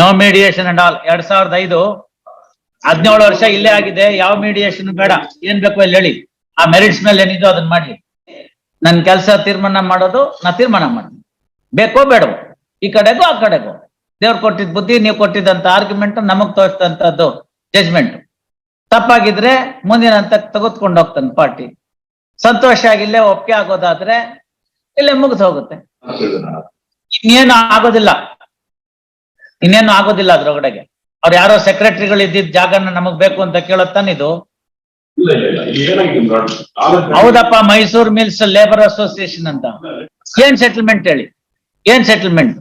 No mediation and all ಎರಡ್ ಸಾವಿರದ ಐದು ಹದಿನೇಳು ವರ್ಷ ಇಲ್ಲೇ ಆಗಿದೆ. ಯಾವ ಮೀಡಿಯೇಷನ್ ಬೇಡ. ಏನ್ ಬೇಕು ಅಲ್ಲಿ ಹೇಳಿ. ಆ ಮೆರಿಟ್ಸ್ ಮೇಲೆ ಏನಿದೋ ಅದನ್ನ ಮಾಡಿ. ನನ್ ಕೆಲಸ ತೀರ್ಮಾನ ಮಾಡೋದು ನಾ ತೀರ್ಮಾನ ಮಾಡ್ತೀನಿ. ಬೇಕೋ ಬೇಡವೋ. ಈ ಕಡೆಗೂ ಆ ಕಡೆಗೂ. ದೇವ್ರು ಕೊಟ್ಟಿದ್ ಬುದ್ಧಿ ನೀವು ಕೊಟ್ಟಿದ್ದಂತ ಆರ್ಗ್ಯುಮೆಂಟ್ ನಮಗ್ ತೋರಿಸಿದಂತದ್ದು ಜಜ್ಮೆಂಟ್ ತಪ್ಪಾಗಿದ್ರೆ ಮುಂದಿನ ಹಂತಕ್ಕೆ ತೆಗೆದುಕೊಂಡು ಹೋಗ್ತಾನೆ ಪಾರ್ಟಿ. ಸಂತೋಷ ಆಗಿಲ್ಲೇ ಒಪ್ಪಿಗೆ ಆಗೋದಾದ್ರೆ ಇಲ್ಲೇ ಮುಗಿದು ಹೋಗುತ್ತೆ. ಇನ್ನೇನು ಆಗೋದಿಲ್ಲ. ಇನ್ನೇನು ಆಗೋದಿಲ್ಲ ಅದ್ರೊಳಗಡೆಗೆ. ಅವ್ರು ಯಾರೋ ಸೆಕ್ರೆಟರಿಗಳು ಇದ್ದಿದ್ದ ಜಾಗನ ನಮಗ್ ಬೇಕು ಅಂತ ಕೇಳತ್ತಾನ ಇದು. ಹೌದಪ್ಪ ಮೈಸೂರು ಮಿಲ್ಸ್ ಲೇಬರ್ ಅಸೋಸಿಯೇಷನ್ ಅಂತ. ಏನ್ ಸೆಟಲ್ಮೆಂಟ್ ಹೇಳಿ? ಏನ್ ಸೆಟಲ್ಮೆಂಟ್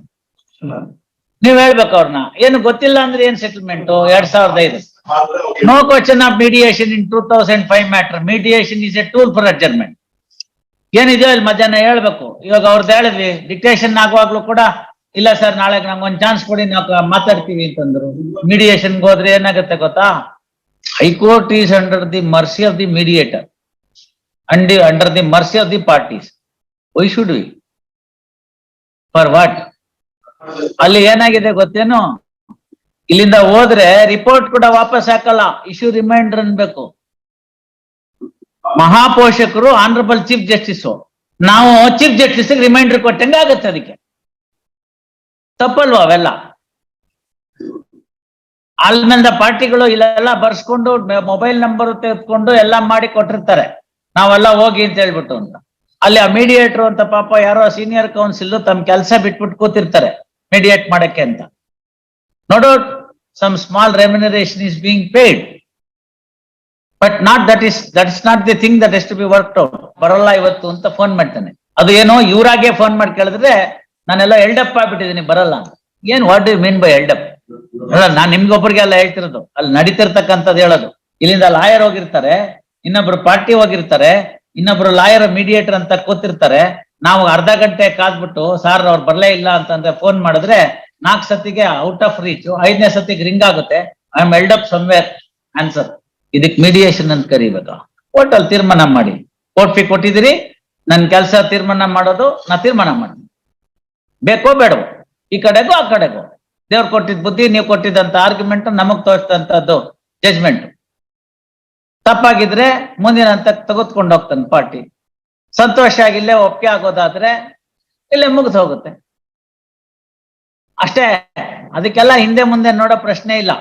ನೀವ್ ಹೇಳ್ಬೇಕು ಅವ್ರನ್ನ. ಏನು ಗೊತ್ತಿಲ್ಲ ಅಂದ್ರೆ ಏನ್ ಸೆಟಲ್ಮೆಂಟ್ ಎರಡ್ ಸಾವಿರದ ಐದು. No question of mediation in two thousand five matter mediation is a tool for adjournment ಏನಿದೆಯೋ ಇಲ್ಲಿ ಮಧ್ಯಾಹ್ನ ಹೇಳ್ಬೇಕು. ಇವಾಗ ಅವ್ರದ್ದು ಹೇಳಿದ್ವಿ. ಡಿಕ್ಟೇಷನ್ ಆಗುವಾಗ್ಲೂ ಕೂಡ ಇಲ್ಲ ಸರ್ ನಾಳೆ ನಮ್ಗೆ ಒಂದ್ ಚಾನ್ಸ್ ಕೊಡಿ, ನಾವು ಮಾತಾಡ್ತೀವಿ ಅಂತಂದ್ರು. ಮೀಡಿಯೇಷನ್ ಹೋದ್ರೆ ಏನಾಗುತ್ತೆ ಗೊತ್ತಾ? High court is under the mercy of the mediator and under the mercy of the parties why should we for what ಅಲ್ಲಿ ಏನಾಗಿದೆ ಗೊತ್ತೇನು? ಇಲ್ಲಿಂದ ಹೋದ್ರೆ ರಿಪೋರ್ಟ್ ಕೂಡ ವಾಪಸ್ ಹಾಕಲ್ಲ. ಇಶ್ಯೂ ರಿಮೈಂಡರ್ ಅನ್ಬೇಕು. ಮಹಾಪೋಷಕರು ಆನರಬಲ್ ಚೀಫ್ ಜಸ್ಟಿಸ್ ನಾವು ಚೀಫ್ ಜಸ್ಟಿಸ್ ರಿಮೈಂಡರ್ ಕೊಟ್ಟಂಗೆ ಆಗುತ್ತೆ ಅದಕ್ಕೆ. ತಪ್ಪಲ್ವಾ ಅವೆಲ್ಲ? ಆಲ್ಮೇಲೆ ಪಾರ್ಟಿಗಳು ಇಲ್ಲೆಲ್ಲ ಬರ್ಸ್ಕೊಂಡು ಮೊಬೈಲ್ ನಂಬರ್ ತೆಗೆದುಕೊಂಡು ಎಲ್ಲ ಮಾಡಿ ಕೊಟ್ಟಿರ್ತಾರೆ. ನಾವೆಲ್ಲ ಹೋಗಿ ಅಂತ ಹೇಳ್ಬಿಟ್ಟು ಅಂತ. ಅಲ್ಲಿ ಆ ಮೀಡಿಯೇಟರ್ ಅಂತ ಪಾಪ ಯಾರೋ ಸೀನಿಯರ್ ಕೌನ್ಸಿಲ್ ತಮ್ಮ ಕೆಲಸ ಬಿಟ್ಬಿಟ್ಟು ಕೂತಿರ್ತಾರೆ ಮೀಡಿಯೇಟ್ ಮಾಡಕ್ಕೆ ಅಂತ. ನೋಡೋ some small remuneration is being paid but not that is that is not the thing that is to be work out ಬರಲ್ಲ ಇವತ್ತು ಅಂತ ಫೋನ್ ಮಾಡ್ತಾನೆ. ಅದು ಏನೋ, ಇವರಾಗೆ ಫೋನ್ ಮಾಡಿ ಕೇಳಿದ್ರೆ ನಾನೆಲ್ಲ ಎಲ್ಡಪ್ ಆಗ್ಬಿಟ್ಟಿದ್ದೀನಿ ಬರಲ್ಲ. ಏನ್ what you mean by held up ಅಲ್ಲ, ನಾನ್ ನಿಮ್ಗೊಬ್ಬರಿಗೆ ಎಲ್ಲ ಹೇಳ್ತಿರೋದು. ಅಲ್ಲಿ ನಡೀತಿರ್ತಕ್ಕಂಥದ್ದು ಹೇಳೋದು. ಇಲ್ಲಿಂದ ಲಾಯರ್ ಹೋಗಿರ್ತಾರೆ, ಇನ್ನೊಬ್ರು ಪಾರ್ಟಿ ಹೋಗಿರ್ತಾರೆ, ಇನ್ನೊಬ್ರು ಲಾಯರ್ ಮೀಡಿಯೇಟರ್ ಅಂತ ಕೂತಿರ್ತಾರೆ. ನಾವು ಅರ್ಧ ಗಂಟೆ ಕಾದ್ಬಿಟ್ಟು ಸಾರ್ ಅವ್ರು ಬರ್ಲೇ ಇಲ್ಲ ಅಂತಂದ್ರೆ ಫೋನ್ ಮಾಡಿದ್ರೆ, ನಾಲ್ಕು ಸತಿಗೆ ಔಟ್ ಆಫ್ ರೀಚ್ ಐದನೇ ಸತಿಗೆ ರಿಂಗ್ ಆಗುತ್ತೆ. I am held up somewhere answer ಇದಕ್ ಮೀಡಿಯೇಷನ್ ಅಂತ ಕರಿಬೇಕು ಕೋರ್ಟ್ ಅಲ್ಲಿ ತೀರ್ಮಾನ ಮಾಡಿ. ಕೋರ್ಟ್ ಫೀ ಕೊಟ್ಟಿದ್ದೀರಿ, ನನ್ ಕೆಲಸ ತೀರ್ಮಾನ ಮಾಡೋದು, ನಾ ತೀರ್ಮಾನ ಮಾಡ್ತೀನಿ. ಬೇಕೋ ಬೇಡವೋ? ಈ ಕಡೆಗೂ, ಆ ಕಡೆಗೂ? ದೇವ್ರು ಕೊಟ್ಟಿದ್ ಬುದ್ಧಿ, ನೀವು ಕೊಟ್ಟಿದ್ದಂತ ಆರ್ಗ್ಯುಮೆಂಟ್ ನಮಗ್ ತೋರಿಸಿದಂತದ್ದು ಜಜ್ಮೆಂಟ್ ತಪ್ಪಾಗಿದ್ರೆ ಮುಂದಿನ ಹಂತಕ್ಕೆ ತೆಗೆದುಕೊಂಡು ಹೋಗ್ತಾನೆ ಪಾರ್ಟಿ. ಸಂತೋಷ ಆಗಿಲ್ಲೇ ಒಪ್ಪಿಗೆ ಆಗೋದಾದ್ರೆ ಇಲ್ಲೇ ಮುಗಿದು ಹೋಗುತ್ತೆ. ಅಷ್ಟೇ, ಅದಕ್ಕೆಲ್ಲ ಹಿಂದೆ ಮುಂದೆ ನೋಡೋ ಪ್ರಶ್ನೆ ಇಲ್ಲ.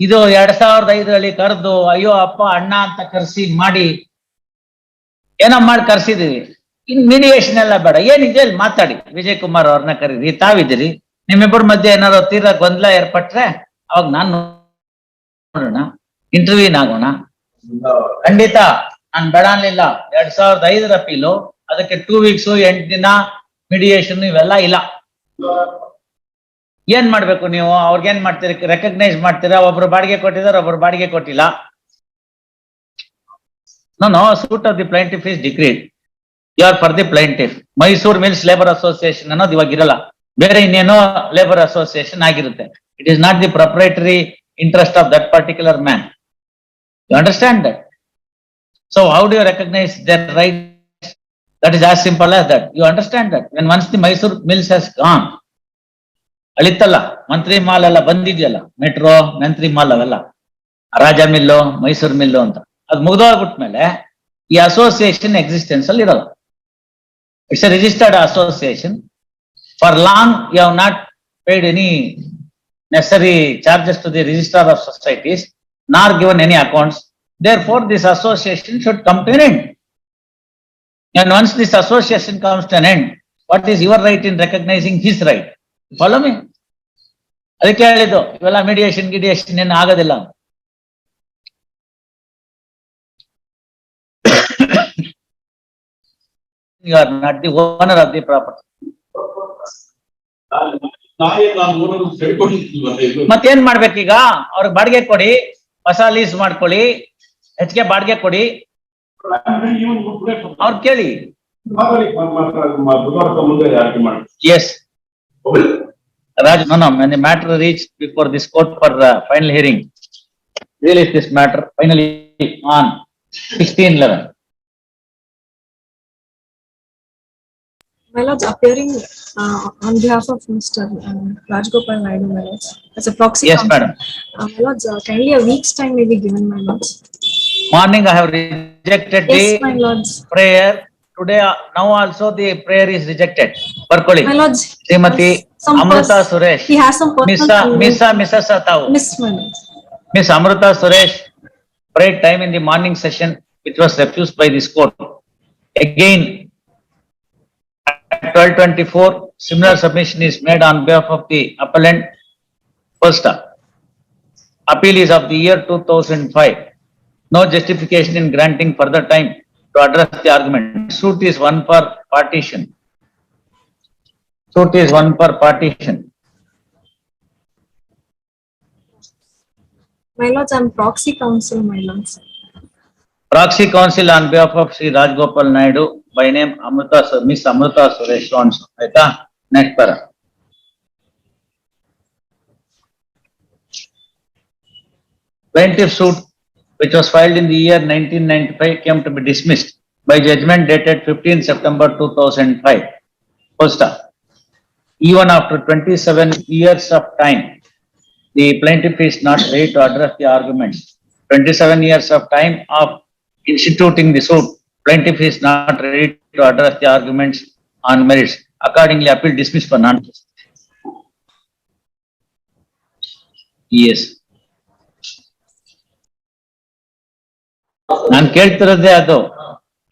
ಇದು ಎರಡ್ ಸಾವಿರದ ಐದರಲ್ಲಿ ಕರೆದು, ಅಯ್ಯೋ ಅಪ್ಪ, ಅಣ್ಣ ಅಂತ ಕರೆಸಿ ಮಾಡಿ, ಏನೋ ಮಾಡಿ ಕರ್ಸಿದೀವಿ. ಇನ್ ಮೀಡಿಯೇಷನ್ ಎಲ್ಲ ಬೇಡ. ಏನಿದೆ ಅಲ್ಲಿ ಮಾತಾಡಿ. ವಿಜಯ್ ಕುಮಾರ್ ಅವ್ರನ್ನ ಕರೀರಿ. ತಾವಿದ್ದೀರಿ. ನಿಮ್ಮಿಬ್ಬರ ಮಧ್ಯೆ ಏನಾದ್ರು ತೀರ ಗೊಂದಲ ಏರ್ಪಟ್ರೆ ಅವಾಗ ನಾನು ನೋಡೋಣ. ಇಂಟರ್ವ್ಯೂನ್ ಆಗೋಣ. ಖಂಡಿತ. ನಾನ್ ಬೇಡ ಅನ್ಲಿಲ್ಲ. ಎರಡ್ ಸಾವಿರದ ಐದರ ಅಪೀಲು ಅದಕ್ಕೆ ಟೂ ವೀಕ್ಸ್ ಎಂಟು ದಿನ ಮಿಡಿಯೇಷನ್ ಇವೆಲ್ಲ ಇಲ್ಲ. ಏನ್ ಮಾಡ್ಬೇಕು ನೀವು? ಅವ್ರಿಗೇನ್ ಮಾಡ್ತೀರಿ? ರೆಕಗ್ನೈಸ್ ಮಾಡ್ತೀರಾ? ಒಬ್ರು ಬಾಡಿಗೆ ಕೊಟ್ಟಿದ್ದಾರೆ, ಒಬ್ರು ಬಾಡಿಗೆ ಕೊಟ್ಟಿಲ್ಲ. ನಾನು suit of the plaintiff is decreed you are for the plaintiff Mysore mills labour association ಅನ್ನೋದು ಇವಾಗ ಇರಲ್ಲ. ಬೇರೆ ಇನ್ನೇನೋ ಲೇಬರ್ ಅಸೋಸಿಯೇಷನ್ ಆಗಿರುತ್ತೆ. It is not the proprietary interest of that particular man you understand that so how do you recognise their right that is as simple as that you understand that when once the Mysore mills has gone ಅಳಿತಲ್ಲ, Mantri mall ಎಲ್ಲ ಬಂದಿದೆಯಲ್ಲ metro ಮಂತ್ರಿ mall ಅವೆಲ್ಲ, ರಾಜ mill Mysuru mill ಅಂತ. ಅದು ಮುಗ್ದೋಗ್ಬಿಟ್ಮೇಲೆ ಈ association existence ಅಲ್ಲಿ ಇರಲ್ಲ. It's a registered association for long you have not paid any necessary charges to the registrar of societies, nor given any accounts. Therefore, this association should come to an end. And once this association comes to an end, what is your right in recognizing his right? Follow me? ಅದಕ್ಕೆ ಹೇಳಿದ್ದು ಇವೆಲ್ಲ mediation ಗಿಡಿಯೇಷನ್ ಏನು ಆಗೋದಿಲ್ಲ of the property ನಾಯಿ ನಾನು ಊರನ್ನು ಸೇರ್ಕೊಂಡಿಲ್ವಲ್ಲ ಇದು ಮತ್ತೇನ್ ಮಾಡ್ಬೇಕೀಗ ಅವ್ರಿಗೆ ಬಾಡಿಗೆ ಕೊಡಿ, ಹೊಸ ಲೀಸ್ ಮಾಡ್ಕೊಳ್ಳಿ, ಹೆಚ್ಚಿಗೆ ಬಾಡಿಗೆ ಕೊಡಿ. ಅವ್ರು ಕೇಳಿ. S Raj no matter reach before this court for final hearing is this matter finally on sixteen eleven My Lords, appearing uh, on behalf of Mr. Um, Rajgopal Naidu, My Lords, as a proxy. Yes, counsel, madam. Uh, my Lords, uh, kindly a week's time may be given, My Lords. Morning, I have rejected Yes, My Lords. prayer. Today, uh, now also the prayer is rejected. Parkoli. My Lords. Srimati Suresh. He has some personal. Uh, uh, Miss, uh, Mrs. Miss, My Lords. Miss Amruta Suresh prayed time in the morning session which was refused by this court. Again, at twelve twenty-four, similar submission is made on behalf of the appellant. First, appeal is of the year two thousand five. No justification in granting further time to address the argument. Suit is one per partition. Suit is one per partition. My lords, I'm proxy counsel, my lords. Proxy counsel on behalf of Sri Rajgopal Naidu by name Amrita, Su- Miss Amrita Suresh wants, ಆಯ್ತಾ? Next para. Plaintiff suit which was filed in the year nineteen ninety-five came to be dismissed by judgment dated fifteen September two thousand five. First, even after twenty-seven years of time, the plaintiff is not ready to address the arguments. Twenty-seven years of time of instituting the suit, plaintiff is not ready to address the arguments on merits. Accordingly, appeal dismissed for non. Yes. ನಾನ್ ಕೇಳ್ತಿರೋದೇ ಅದು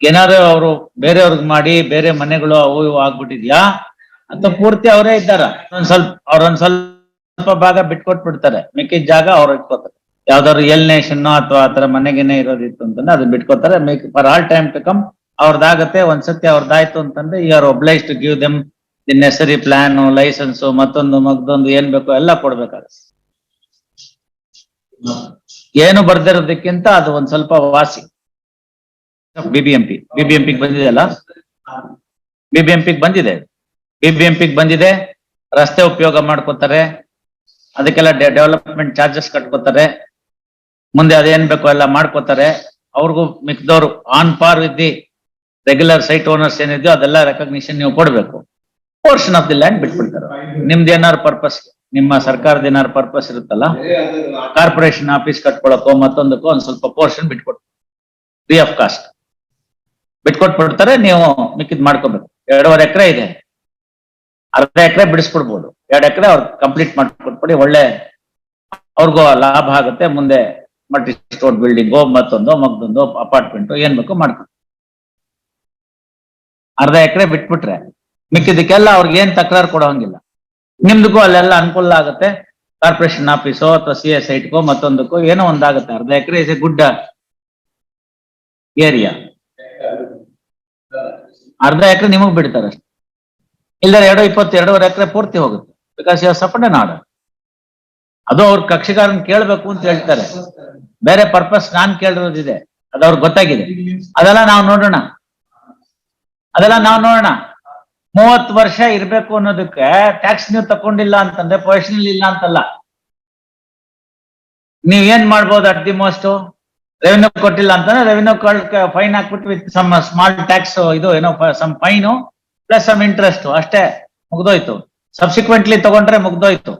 ಏನಾದ್ರು ಅವರು ಬೇರೆಯವ್ರಿಗೆ ಮಾಡಿ ಬೇರೆ ಮನೆಗಳು ಅವು ಇವು ಆಗ್ಬಿಟ್ಟಿದ್ಯಾ ಅಂತ ಪೂರ್ತಿ ಅವರೇ ಇದ್ದಾರ ಒಂದ್ ಸ್ವಲ್ಪ ಅವ್ರೊಂದ್ ಸ್ವಲ್ಪ ಭಾಗ ಬಿಟ್ಕೊಟ್ಬಿಡ್ತಾರೆ ಮಿಕ್ಕಿದ ಜಾಗ ಅವ್ರು ಇಟ್ಕೋತಾರೆ ಯಾವ್ದಾದ್ರು ಎಲ್ ನೇಷನ್ ಅಥವಾ ಆತರ ಮನೆಗೇನೆ ಇರೋದಿತ್ತು ಅಂತಂದ್ರೆ ಅದನ್ನ ಬಿಟ್ಕೋತಾರೆ make for all time to come ಅವ್ರದ್ದಾಗತ್ತೆ ಒಂದ್ಸತಿ ಅವ್ರದ್ದಾಯ್ತು ಅಂತಂದ್ರೆ you are obliged to give them the necessary plan licence ಮತ್ತೊಂದು ಮಗ್ದೊಂದು ಏನ್ ಬೇಕೋ ಎಲ್ಲ ಕೊಡ್ಬೇಕಾದ್ರೆ ಏನು ಬರ್ದಿರೋದಕ್ಕಿಂತ ಅದು ಒಂದ್ ಸ್ವಲ್ಪ ವಾಸಿ. ಬಿಬಿಎಂಪಿ ಬಿಬಿಎಂಪಿ ಬಂದಿದೆ ಅಲ್ಲ? ಬಿಬಿಎಂಪಿ ಬಂದಿದೆ. ಬಿಬಿಎಂಪಿ ಬಂದಿದೆ. ರಸ್ತೆ ಉಪಯೋಗ ಮಾಡ್ಕೋತಾರೆ. ಅದಕ್ಕೆಲ್ಲ ಡೆವಲಪ್ಮೆಂಟ್ ಚಾರ್ಜಸ್ ಕಟ್ಕೋತಾರೆ. ಮುಂದೆ ಅದೇನ್ ಬೇಕೋ ಎಲ್ಲ ಮಾಡ್ಕೋತಾರೆ. ಅವ್ರಿಗೂ ಮಿಕ್ದವ್ರು on par with the regular site owners ಏನಿದೆಯೋ ಅದೆಲ್ಲ ರೆಕಗ್ನಿಷನ್ ನೀವು ಕೊಡ್ಬೇಕು. ಪೋರ್ಷನ್ ಆಫ್ ದಿ ಲ್ಯಾಂಡ್ ಬಿಟ್ಬಿಡ್ತಾರೆ ನಿಮ್ದು ಏನಾರು ಪರ್ಪಸ್ ನಿಮ್ಮ ಸರ್ಕಾರದ ಏನಾರು ಪರ್ಪಸ್ ಇರುತ್ತಲ್ಲ ಕಾರ್ಪೊರೇಷನ್ ಆಫೀಸ್ ಕಟ್ಕೊಳಕ್ಕೋ ಮತ್ತೊಂದಕ್ಕೋ ಒಂದ್ ಸ್ವಲ್ಪ ಪೋರ್ಷನ್ ಬಿಟ್ಕೊಡ್ತಾರೆ. ಫ್ರೀ ಆಫ್ ಕಾಸ್ಟ್ ಬಿಟ್ಕೊಟ್ಬಿಡ್ತಾರೆ, ನೀವು ಮಿಕ್ಕಿದ್ ಮಾಡ್ಕೋಬೇಕು. ಎರಡೂವರೆ ಎಕರೆ ಇದೆ. ಅರ್ಧ ಎಕರೆ ಬಿಡಿಸ್ಬಿಡ್ಬೋದು. ಎರಡು ಎಕರೆ ಅವ್ರು ಕಂಪ್ಲೀಟ್ ಮಾಡ್ಕೊಟ್ಬಿಡಿ, ಒಳ್ಳೆ ಅವ್ರಿಗೂ ಲಾಭ ಆಗುತ್ತೆ, ಮುಂದೆ ಮಲ್ಟಿ ಸ್ಟೋರ್ ಬಿಲ್ಡಿಂಗ್ ಮತ್ತೊಂದು, ಮಗ್ದೊಂದು ಅಪಾರ್ಟ್ಮೆಂಟ್ ಏನ್ ಬೇಕೋ ಮಾಡ್ಕೊಂಡು ಅರ್ಧ ಎಕರೆ ಬಿಟ್ಬಿಟ್ರೆ, ಮಿಕ್ಕಿದಕ್ಕೆಲ್ಲ ಅವ್ರಿಗೆ ಏನ್ ತಕರಾರು ಕೊಡೋಂಗಿಲ್ಲ. ನಿಮ್ದಕ್ಕೂ ಅಲ್ಲೆಲ್ಲ ಅನುಕೂಲ ಆಗುತ್ತೆ. ಕಾರ್ಪೊರೇಷನ್ ಆಫೀಸೋ ಅಥವಾ ಸಿ ಎಸ್ ಐಟ್ಗೋ ಮತ್ತೊಂದಕ್ಕೋ ಏನೋ ಒಂದಾಗುತ್ತೆ. ಅರ್ಧ acre is a good area ಅರ್ಧ ಎಕರೆ ನಿಮಗ್ ಬಿಡ್ತಾರೆ ಅಷ್ಟೇ. ಎರಡು ಇಪ್ಪತ್ತೆರಡೂವರೆ ಎಕರೆ ಪೂರ್ತಿ ಹೋಗುತ್ತೆ. ಬಿಕಾಸ್ ಯು ಸಪೋರ್ಟ್ ನಾಡ ಅದು ಅವ್ರ ಕಕ್ಷಿಗಾರನ್ ಕೇಳ್ಬೇಕು ಅಂತ ಹೇಳ್ತಾರೆ. ಬೇರೆ ಪರ್ಪಸ್ ನಾನ್ ಕೇಳಿರೋದಿದೆ. ಅದು ಅವ್ರಿಗೆ ಗೊತ್ತಾಗಿದೆ. ಅದೆಲ್ಲ ನಾವು ನೋಡೋಣ. ಅದೆಲ್ಲ ನಾವು ನೋಡೋಣ. ಮೂವತ್ ವರ್ಷ ಇರ್ಬೇಕು ಅನ್ನೋದಕ್ಕೆ ಟ್ಯಾಕ್ಸ್ ನೀವು ತಕೊಂಡಿಲ್ಲ ಅಂತಂದ್ರೆ ಪೊಸಿಷನ್ ಇಲ್ಲ ಅಂತಲ್ಲ. ನೀವ್ ಏನ್ ಮಾಡ್ಬೋದು ಅಟ್ ದಿ ಮೋಸ್ಟ್ ರೆವೆನ್ಯೂ ಕೊಟ್ಟಿಲ್ಲ ಅಂತಂದ್ರೆ ರೆವೆನ್ಯೂ ಫೈನ್ ಹಾಕ್ಬಿಟ್ಟು ವಿತ್ ಸಮ್ ಸ್ಮಾಲ್ ಟ್ಯಾಕ್ಸ್ ಇದು ಏನೋ some fine plus some interest ಅಷ್ಟೇ ಮುಗ್ದೋಯ್ತು. ಸಬ್ಸಿಕ್ವೆಂಟ್ಲಿ ತಗೊಂಡ್ರೆ ಮುಗ್ದೋಯ್ತು.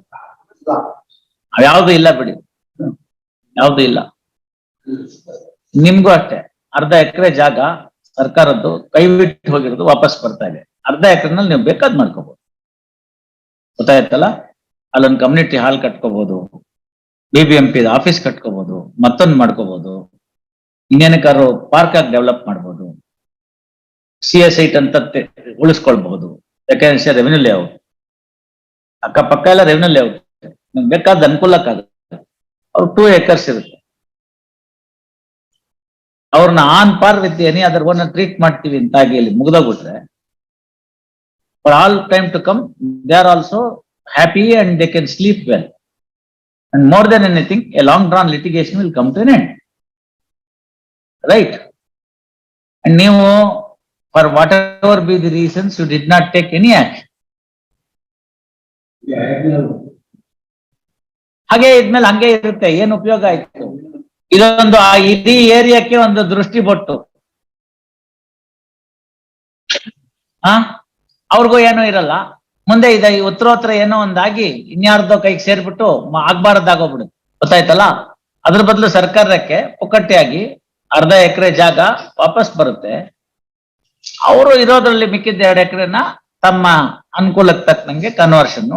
ಯಾವ್ದು ಇಲ್ಲ ಬಿಡಿ. ಯಾವುದು ಇಲ್ಲ. ನಿಮ್ಗೂ ಅಷ್ಟೇ. ಅರ್ಧ ಎಕರೆ ಜಾಗ ಸರ್ಕಾರದ್ದು ಕೈ ಬಿಟ್ಟು ಹೋಗಿರೋದು ವಾಪಸ್ ಬರ್ತಾ ಇದೆ. ಅರ್ಧ ಎಕರೆನಲ್ಲಿ ನೀವು ಬೇಕಾದ್ ಮಾಡ್ಕೋಬಹುದು ಗೊತ್ತಾಯ್ತಲ್ಲ? ಅಲ್ಲೊಂದು community hall ಕಟ್ಕೋಬಹುದು B B M P office ಕಟ್ಕೋಬಹುದು ಮತ್ತೊಂದು ಮಾಡ್ಕೋಬಹುದು ಇನ್ನೇನಕ್ಕಾರು ಪಾರ್ಕ್ ಆಗಿ ಡೆವಲಪ್ ಮಾಡ್ಬೋದು. ಸಿ ಎಸ್ ಐಟ್ ಅಂತ ಉಳಿಸ್ಕೊಳ್ಬಹುದು. ಯಾಕೆಂದ್ರೆ ರೆವೆನ್ಯೂ ಲೇಔಟ್ ಅಕ್ಕಪಕ್ಕ ಎಲ್ಲ ರೆವೆನ್ಯೂ ಲೇಔಟ್ ಬೇಕಾದ ಅನುಕೂಲಕ್ಕಾಗುತ್ತೆ ಅವ್ರು ಟೂ ಏಕರ್ಸ್ ಇರುತ್ತೆ. ಅವ್ರನ್ನ on par with any other one treat ಮಾಡ್ತೀವಿ ಅಂತ ಆಗಿ ಇಲ್ಲಿ ಮುಗ್ದೋಗ್ಬಿಟ್ರೆ for all time to come they are also happy and they can sleep well and more than anything a long drawn litigation will come to end right and ನೀವು for whatever be the reasons you did not take any action ಹಾಗೆ ಇದ್ಮೇಲೆ ಹಂಗೆ ಇರುತ್ತೆ, ಏನ್ ಉಪಯೋಗ ಆಯ್ತು? ಇದೊಂದು ಆ ಇಡೀ ಏರಿಯಾಕ್ಕೆ ಒಂದು ದೃಷ್ಟಿ ಬೊಟ್ಟು ಆ? ಅವ್ರಿಗೂ ಏನೂ ಇರಲ್ಲ. ಮುಂದೆ ಇದ ಉತ್ತರೋತ್ತರ ಏನೋ ಒಂದಾಗಿ ಇನ್ಯಾರ್ದೋ ಕೈಗೆ ಸೇರ್ಬಿಟ್ಟು ಆಗ್ಬಾರ್ದಾಗೋಗ್ಬಿಡು ಗೊತ್ತಾಯ್ತಲ್ಲ? ಅದ್ರ ಬದಲು ಸರ್ಕಾರಕ್ಕೆ ಪುಕ್ಕಟ್ಟೆಯಾಗಿ ಅರ್ಧ ಎಕರೆ ಜಾಗ ವಾಪಸ್ ಬರುತ್ತೆ. ಅವರು ಇರೋದ್ರಲ್ಲಿ ಮಿಕ್ಕಿದ್ದ ಎರಡು ಎಕರೆನ ತಮ್ಮ ಅನುಕೂಲಕ್ಕೆ ತಕ್ಕಂಗೆ ಕನ್ವರ್ಷನ್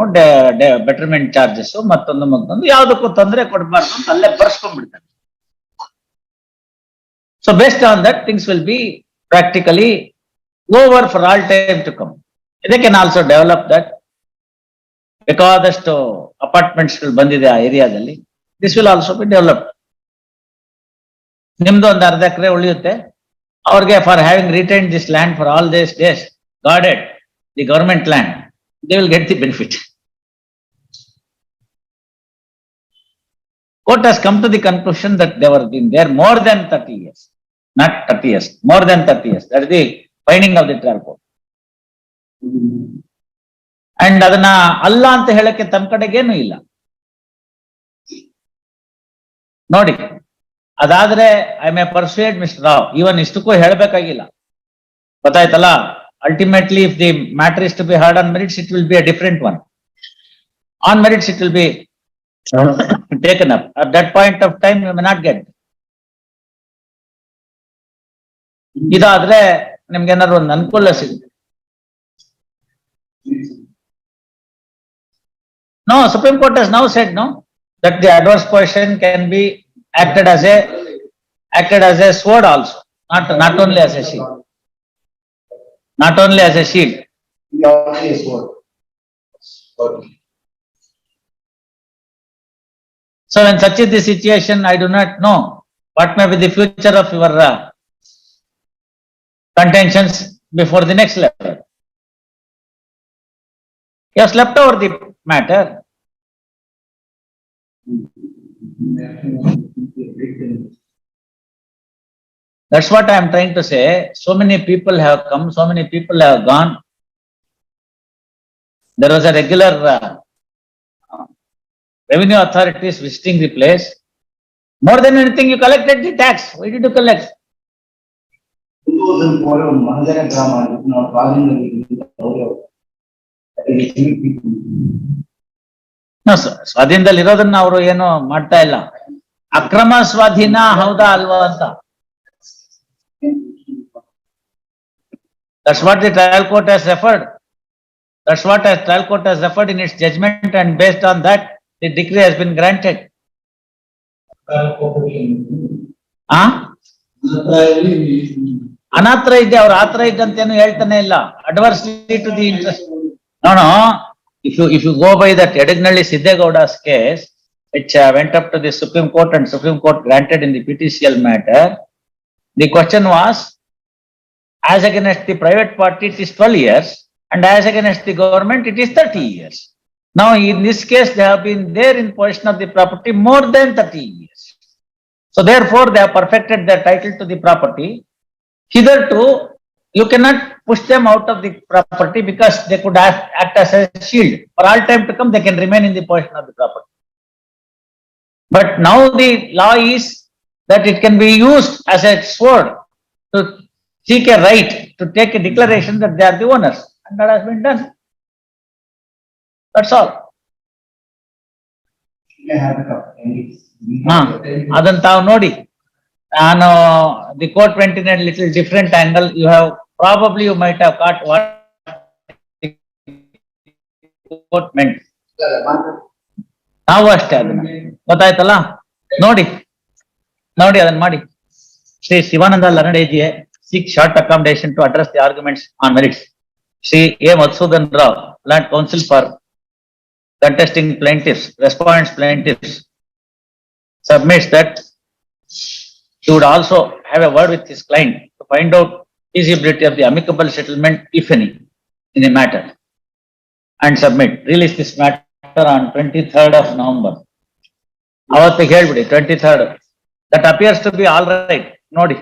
ಬೆಟರ್ಮೆಂಟ್ ಚಾರ್ಜಸ್ ಮತ್ತೊಂದು ಮತ್ತೊಂದು ಯಾವ್ದಕ್ಕೂ ತೊಂದರೆ ಕೊಡಬಾರ್ದು ಅಂತ ಅಲ್ಲೇ ಬರ್ಸ್ಕೊಂಡ್ಬಿಡ್ತಾರೆ. So based on that things will be practically over for all time to come they can also develop that ಬೇಕಾದಷ್ಟು ಅಪಾರ್ಟ್ಮೆಂಟ್ಸ್ ಬಂದಿದೆ ಆ ಏರಿಯಾದಲ್ಲಿ this will also be develop ನಿಮ್ದು ಒಂದು ಅರ್ಧ ಎಕರೆ ಉಳಿಯುತ್ತೆ. ಅವ್ರಿಗೆ for having retain this land for all this days guarded the government land, they will get the benefit. court has come to the conclusion that they were been there more than 30 years, not 30 years, more than 30 years. That is the finding of the trial court. And ಅದನ್ನ ಅಲ್ಲ ಅಂತ ಹೇಳಕ್ಕೆ ತಮ್ಮ ಕಡೆಗೇನು ಇಲ್ಲ ನೋಡಿ ಅದಾದ್ರೆ I may Mr. Mister Rao ಇವನ್ ಇಷ್ಟಕ್ಕೂ ಹೇಳ್ಬೇಕಾಗಿಲ್ಲ ಗೊತ್ತಾಯ್ತಲ್ಲ ultimately if the matter is to be heard on merits, it will be a different one. On merits, it will be taken up. At that point of time, you may not get. ಇದಾದ್ರೆ ನಿಮ್ಗೆ ಏನಾದ್ರು ಒಂದು ಅನುಕೂಲ ಸಿಗುತ್ತೆ No, Supreme Court has now said, no, that the adverse position can be acted as a, acted as a sword also, not, not only as a shield. Not only as a shield. So when such is the situation, I do not know what may be the future of your uh, contentions before the next level. You have slept over the matter. That's what I am trying to say. So many people have come, so many people have gone. There was a regular uh, revenue authorities visiting the place. More than anything, you collected the tax. Why did you collect? ಸ್ವಾಧೀನದಲ್ಲಿ ಇರೋದನ್ನ ಅವರು ಏನು ಮಾಡ್ತಾ ಇಲ್ಲ ಅಕ್ರಮ ಸ್ವಾಧೀನ ಹೌದಾ ಅಲ್ವಾ ಅಂತ That's what the trial court has referred. That's what the trial court has referred in its judgment and based on that, the decree has been granted. ಆ ಅನಾತ್ರ ಇದೆ ಅವ್ರ ಆತ್ರ ಇದ್ದಂತೇನು ಹೇಳ್ತಾನೆ ಇಲ್ಲ adversely to the interest no if you if you go by that ಎಡಗ್ನಳ್ಳಿ Siddegowda's case which went up to the supreme court and supreme court granted in the ಪಿಟಿಸಿಯಲ್ matter the question was as against the private party it is twelve years and as against the government it is thirty years. Now in this case they have been there in possession of the property more than thirty years. So therefore they have perfected their title to the property. Hitherto, you cannot push them out of the property because they could act, act as a shield. For all time to come, they can remain in the possession of the property. But now the law is that it can be used as a sword to seek a right to take a declaration that they are the owners. And that has been done. That's all. ಅದನ್ನ ತಾವು ನೋಡಿ. ನಾನು the court went in little different angle you have probably you might have caught what court meant ನಾವು ಅಷ್ಟೇ ಅದನ್ನ. ಗೊತ್ತಾಯ್ತಲ್ಲ? ನೋಡಿ. ನೋಡಿ ಅದನ್ನ ಮಾಡಿ. Shri Shivananda ಲರ್ನಡೇಜಿಯೇ seek short accommodation to address the arguments on merits. Shri A. Madhusudan Rao, Land Council for contesting plaintiffs, respondents plaintiffs, submits that he would also have a word with his client to find out feasibility of the amicable settlement, if any, in the matter. And submit, release this matter on twenty-third of November. ಅವತ್ತಿಗೆ ಹೇಳ್ಬಿಡಿ twenty third that appears to be all right ನೋಡಿ